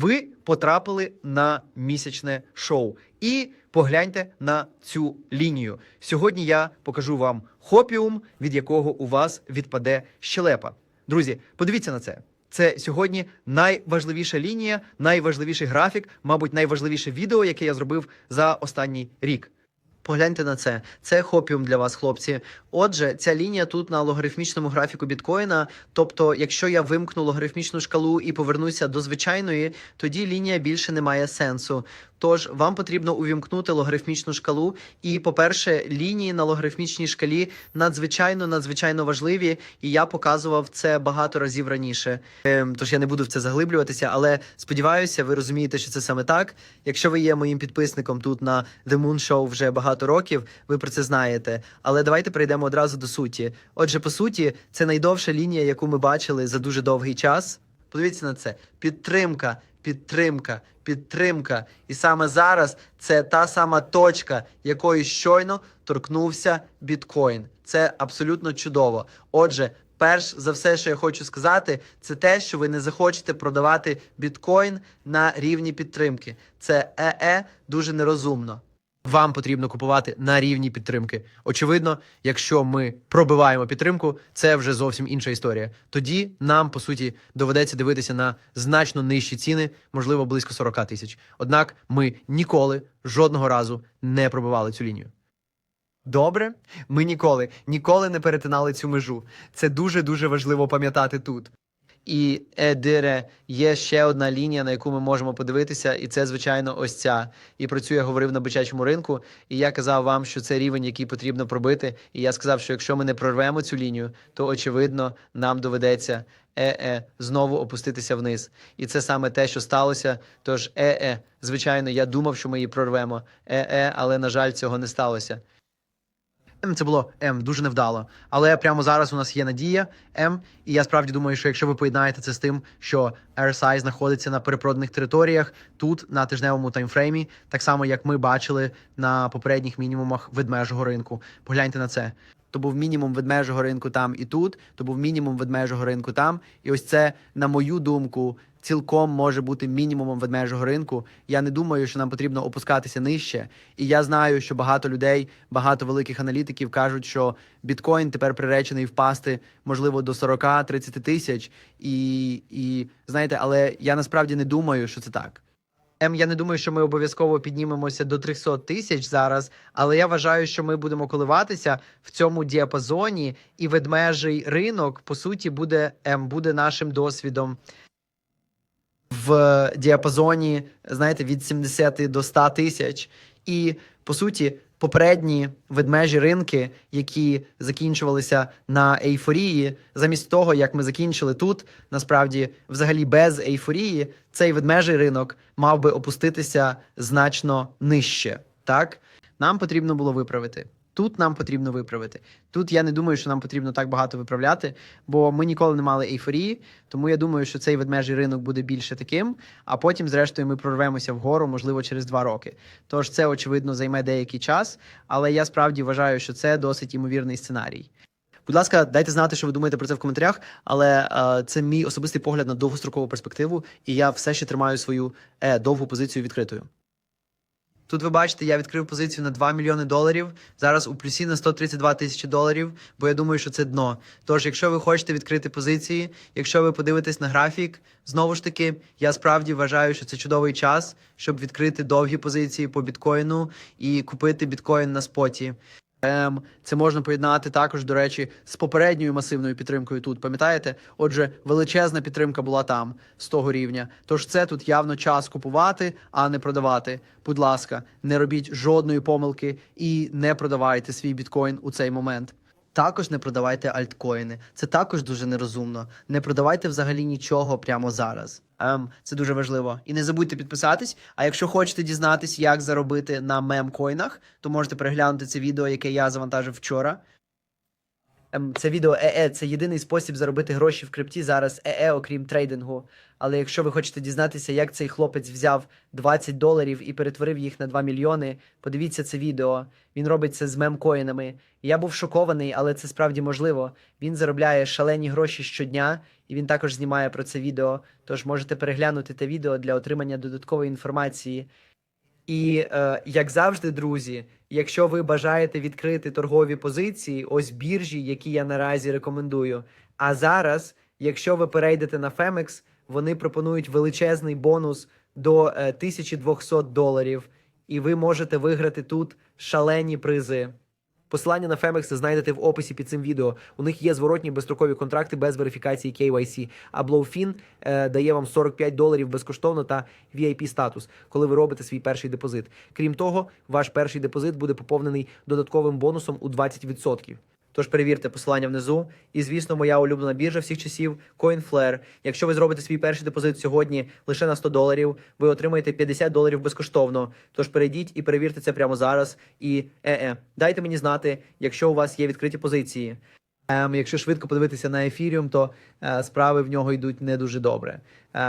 ви потрапили на місячне шоу. І погляньте на цю лінію. Сьогодні я покажу вам хопіум, від якого у вас відпаде щелепа. Друзі, подивіться на це. Це сьогодні найважливіша лінія, найважливіший графік, мабуть, найважливіше відео, яке я зробив за останній рік. Погляньте на це. Це хопіум для вас, хлопці. Отже, ця лінія тут на логарифмічному графіку біткоїна. Тобто, якщо я вимкну логарифмічну шкалу і повернуся до звичайної, тоді лінія більше не має сенсу. Тож вам потрібно увімкнути логарифмічну шкалу. І, по-перше, лінії на логарифмічній шкалі надзвичайно надзвичайно важливі, і я показував це багато разів раніше. Ем, тож я не буду в це заглиблюватися, але сподіваюся, ви розумієте, що це саме так. Якщо ви є моїм підписником тут на The Moon Show вже багато років, ви про це знаєте. Але давайте перейдемо одразу до суті. Отже, по суті, це найдовша лінія, яку ми бачили за дуже довгий час. Подивіться на це: підтримка, підтримка, підтримка. І саме зараз це та сама точка, якої щойно торкнувся біткоін. Це абсолютно чудово. Отже, перш за все, що я хочу сказати, це те, що ви не захочете продавати біткоін на рівні підтримки. Це ЕЕ дуже нерозумно. Вам потрібно купувати на рівні підтримки. Очевидно, якщо ми пробиваємо підтримку, це вже зовсім інша історія. Тоді нам, по суті, доведеться дивитися на значно нижчі ціни, можливо, близько 40 тисяч. Однак ми ніколи жодного разу не пробивали цю лінію. Добре, ми ніколи, ніколи не перетинали цю межу. Це дуже дуже важливо пам'ятати тут. І Едире є ще одна лінія, на яку ми можемо подивитися, і це, звичайно, ось ця. І про цю я говорив на бичачому ринку. І я казав вам, що це рівень, який потрібно пробити. І я сказав, що якщо ми не прорвемо цю лінію, то очевидно нам доведеться е-е знову опуститися вниз. І це саме те, що сталося. Тож е-е, звичайно, я думав, що ми її прорвемо. Е-е, але на жаль, цього не сталося. Це було М дуже невдало. Але прямо зараз у нас є надія М. І я справді думаю, що якщо ви поєднаєте це з тим, що RSI знаходиться на перепроданих територіях тут на тижневому таймфреймі, так само як ми бачили на попередніх мінімумах ведмежого ринку. Погляньте на це. То був мінімум ведмежого ринку там і тут, то був мінімум ведмежого ринку там. І ось це, на мою думку, цілком може бути мінімумом ведмежого ринку. Я не думаю, що нам потрібно опускатися нижче. І я знаю, що багато людей, багато великих аналітиків кажуть, що біткоін тепер приречений впасти, можливо, до 40-30 тисяч. І, і знаєте, але я насправді не думаю, що це так. Ем, я не думаю, що ми обов'язково піднімемося до 300 тисяч зараз, але я вважаю, що ми будемо коливатися в цьому діапазоні, і ведмежий ринок, по суті, буде, М, буде нашим досвідом в діапазоні, знаєте, від 70 до 100 тисяч. І по суті, попередні ведмежі ринки, які закінчувалися на ейфорії, замість того, як ми закінчили тут, насправді, взагалі без ейфорії, цей ведмежий ринок мав би опуститися значно нижче. Так, нам потрібно було виправити. Тут нам потрібно виправити. Тут я не думаю, що нам потрібно так багато виправляти, бо ми ніколи не мали ейфорії. Тому я думаю, що цей ведмежий ринок буде більше таким. А потім, зрештою, ми прорвемося вгору, можливо, через два роки. Тож це очевидно займе деякий час, але я справді вважаю, що це досить імовірний сценарій. Будь ласка, дайте знати, що ви думаєте про це в коментарях, але е, це мій особистий погляд на довгострокову перспективу, і я все ще тримаю свою е, довгу позицію відкритою. Тут ви бачите, я відкрив позицію на 2 мільйони доларів. Зараз у плюсі на 132 тисячі доларів, бо я думаю, що це дно. Тож, якщо ви хочете відкрити позиції, якщо ви подивитесь на графік, знову ж таки, я справді вважаю, що це чудовий час, щоб відкрити довгі позиції по біткоїну і купити біткоін на споті. Це можна поєднати також, до речі, з попередньою масивною підтримкою тут. Пам'ятаєте? Отже, величезна підтримка була там з того рівня. Тож це тут явно час купувати, а не продавати. Будь ласка, не робіть жодної помилки і не продавайте свій біткоін у цей момент. Також не продавайте альткоїни. Це також дуже нерозумно. Не продавайте взагалі нічого прямо зараз. Ем, це дуже важливо. І не забудьте підписатись. А якщо хочете дізнатись, як заробити на мемкоїнах, то можете переглянути це відео, яке я завантажив вчора. Ем, Це відео ЕЕ, це єдиний спосіб заробити гроші в крипті зараз ЕЕ, окрім трейдингу. Але якщо ви хочете дізнатися, як цей хлопець взяв 20 доларів і перетворив їх на 2 мільйони, подивіться це відео. Він робить це з мемкоїнами. Я був шокований, але це справді можливо. Він заробляє шалені гроші щодня, і він також знімає про це відео. Тож можете переглянути те відео для отримання додаткової інформації. І е, як завжди, друзі, якщо ви бажаєте відкрити торгові позиції, ось біржі, які я наразі рекомендую. А зараз, якщо ви перейдете на Femex, вони пропонують величезний бонус до е, 1200 доларів, і ви можете виграти тут шалені призи. Посилання на Femex знайдете в описі під цим відео. У них є зворотні безстрокові контракти без верифікації KYC. А Blowfin е, дає вам 45 доларів безкоштовно та VIP статус, коли ви робите свій перший депозит. Крім того, ваш перший депозит буде поповнений додатковим бонусом у 20%. Тож перевірте посилання внизу. І, звісно, моя улюблена біржа всіх часів CoinFlare. Якщо ви зробите свій перший депозит сьогодні лише на 100 доларів, ви отримаєте 50 доларів безкоштовно. Тож перейдіть і перевірте це прямо зараз. І е-е, дайте мені знати, якщо у вас є відкриті позиції. Ем, якщо швидко подивитися на ефіріум, то е, справи в нього йдуть не дуже добре. Е,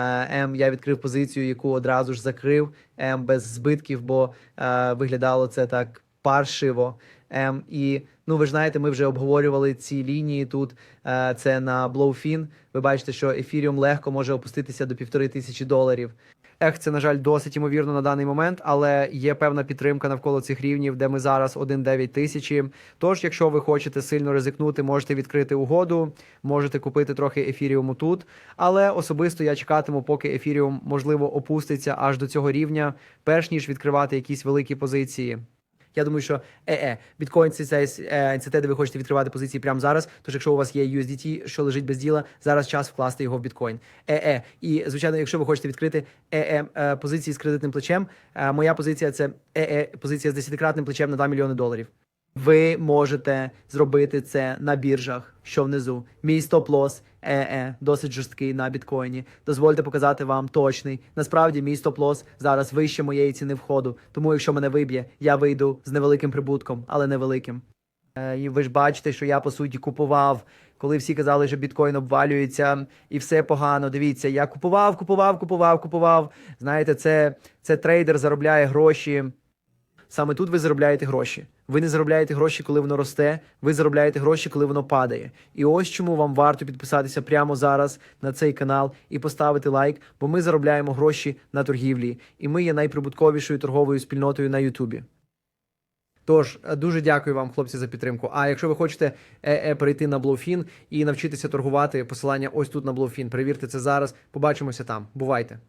ем, я відкрив позицію, яку одразу ж закрив ем, без збитків, бо е, виглядало це так паршиво. Ем, і ну ви знаєте, ми вже обговорювали ці лінії тут. Е, це на Blowfin. Ви бачите, що ефіріум легко може опуститися до півтори тисячі доларів. Ех, це на жаль досить ймовірно на даний момент, але є певна підтримка навколо цих рівнів, де ми зараз 1,9 тисячі. Тож, якщо ви хочете сильно ризикнути, можете відкрити угоду, можете купити трохи ефіріуму тут. Але особисто я чекатиму, поки ефіріум можливо опуститься аж до цього рівня, перш ніж відкривати якісь великі позиції. Я думаю, що ЕЕ, біткоін це цей е, де ви хочете відкривати позиції прямо зараз. Тож, якщо у вас є USDT, що лежить без діла, зараз час вкласти його в біткоін. ЕЕ. І звичайно, якщо ви хочете відкрити ЕЕ позиції з кредитним плечем, е, моя позиція це ЕЕ позиція з десятикратним плечем на 2 мільйони доларів. Ви можете зробити це на біржах, що внизу. Мій стоп-лос ЕЕ досить жорсткий на біткоїні. Дозвольте показати вам точний. Насправді, мій стоп-лос зараз вище моєї ціни входу. Тому, якщо мене виб'є, я вийду з невеликим прибутком, але невеликим. Е, І ви ж бачите, що я по суті купував, коли всі казали, що біткоін обвалюється і все погано. Дивіться, я купував, купував, купував, купував. Знаєте, це, це трейдер заробляє гроші. Саме тут ви заробляєте гроші. Ви не заробляєте гроші, коли воно росте. Ви заробляєте гроші, коли воно падає. І ось чому вам варто підписатися прямо зараз на цей канал і поставити лайк, бо ми заробляємо гроші на торгівлі, і ми є найприбутковішою торговою спільнотою на Ютубі. Тож е, дуже дякую вам, хлопці, за підтримку. А якщо ви хочете е, е, перейти на Blowfin і навчитися торгувати, посилання ось тут на Blowfin, перевірте це зараз. Побачимося там. Бувайте.